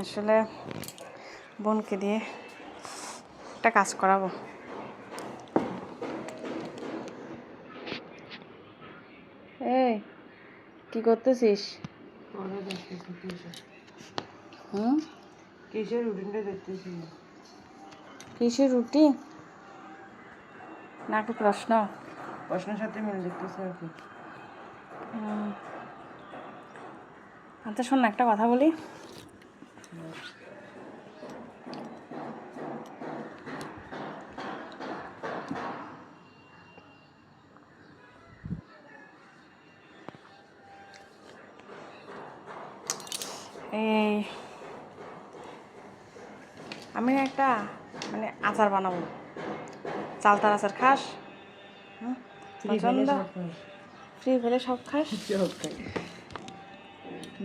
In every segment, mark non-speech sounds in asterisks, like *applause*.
আসলে বোনকে দিয়ে একটা কাজ করাবো। এই কি করতেছিস? হুম? কিসের রুটিনটা দেখতেছি? কিসের রুটি না একটু প্রশ্ন। প্রশ্নের সাথে মিল দেখতেছি আর কি। আচ্ছা শোন না একটা কথা বলি। এই আমি একটা মানে আচার বানাবো। চালতার আচার খাস? পছন্দ ফ্রি হলে সব খাস। *laughs*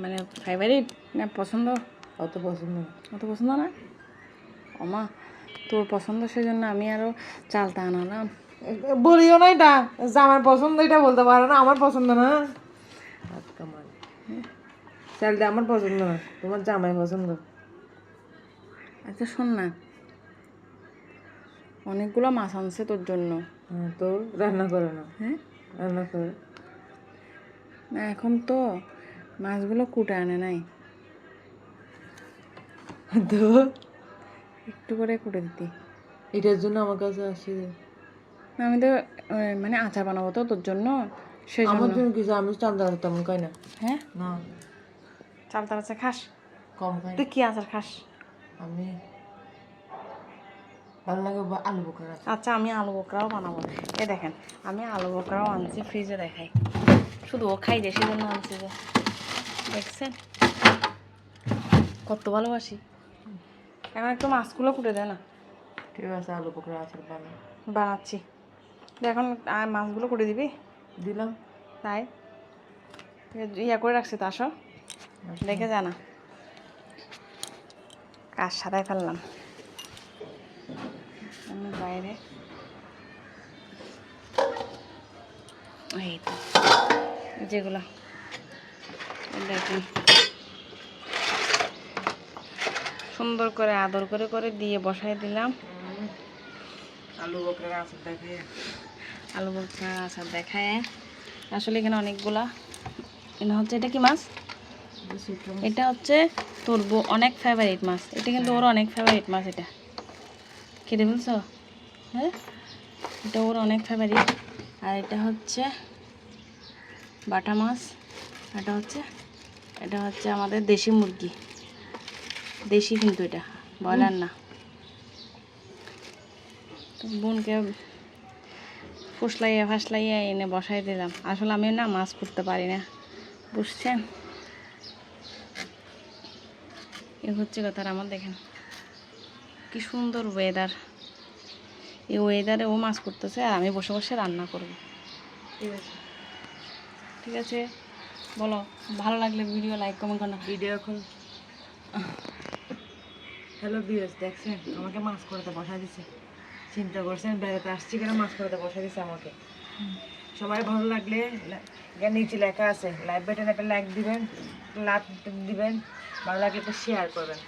মানে ফেভারিট না পছন্দ? অত পছন্দ অত পছন্দ না? ওমা তোর পছন্দ সেজন্য আমি আরও চালতা আনালাম। বলিও না এটা যে আমার পছন্দ এটা বলতে পারো না আমার পছন্দ না। চালটা আমার পছন্দ না। তোমার জামাই পছন্দ। আচ্ছা শোন না। অনেকগুলো মাছ আনছে তোর জন্য। হ্যাঁ তো রান্না করে না হ্যাঁ? রান্না করে। না এখন তো মাছগুলো কুটে আনে নাই। তো? একটু করে কুটে দিতি। এটার জন্য আমার কাছে আসি। আমি তো মানে আচার বানাবো তো তোর জন্য। সেই আমার জন্য। কিছু আমি চান্দা তেমন খাই না। হ্যাঁ? না। চালতা আচার খাস? কম খাই তুই কি আচার খাস? আমি ভালো লাগে আলু বোখারা আচ্ছা আমি আলু বোকরাও বানাবো। এ দেখেন আমি আলু বোকরাও আনছি ফ্রিজে দেখাই। শুধু ও খাই যে সেজন্য আনছি যে। দেখছেন? কত ভালোবাসি। এখন একটু মাছগুলো কুটে দেয় না। ঠিক আছে আলু আছে বানাই। বানাচ্ছি। এখন মাছগুলো কুটে দিবি? দিলাম। তাই? ইয়া করে রাখছি তো আসো। দেখে জানা কাজ সাদায় ফেললাম। বাইরে। এই তো যেগুলো। দেখুন। সুন্দর করে আদর করে করে দিয়ে বসাই দিলাম। আলু বোখারা আছে দেখে। আলু ভর্তা আচার দেখায়। আসলে এখানে অনেকগুলা। এটা হচ্ছে এটা কি মাছ? এটা হচ্ছে তোর অনেক ফেভারিট মাছ। এটা কিন্তু ওর অনেক ফেভারিট মাছ এটা। খেতে বলছো? হ্যাঁ? এটা ওর অনেক ফেভারিট আর এটা হচ্ছে বাটা মাছ। এটা হচ্ছে এটা হচ্ছে আমাদের দেশি মুরগি। দেশি কিন্তু এটা ব্রয়লার না। বোনকে ফুসলাইয়া ফাসলাইয়া এনে বসাই দিলাম। আসলে আমি না মাছ করতে পারি না, বুঝছেন? এ হচ্ছে কথা আর আমার দেখেন। কি সুন্দর ওয়েদার এই ওয়েদারে ও মাছ করতেছে আর আমি বসে বসে রান্না করব। ঠিক আছে? ঠিক আছে? বলো ভালো লাগলে ভিডিও লাইক কমেন্ট করো ভিডিও এখন হ্যালো বিএস দেখছেন? আমাকে মাছ করতে বসা দিছে। চিন্তা করছেন বেড়াতে আসছি কেন মাছ করতে বসা দিছে আমাকে। সবাই ভালো লাগলে নিচে লেখা আছে, লাইভ বাটন একটা লাইক দিবেন, লাভ দিবেন, ভালো লাগলে একটা শেয়ার করবেন।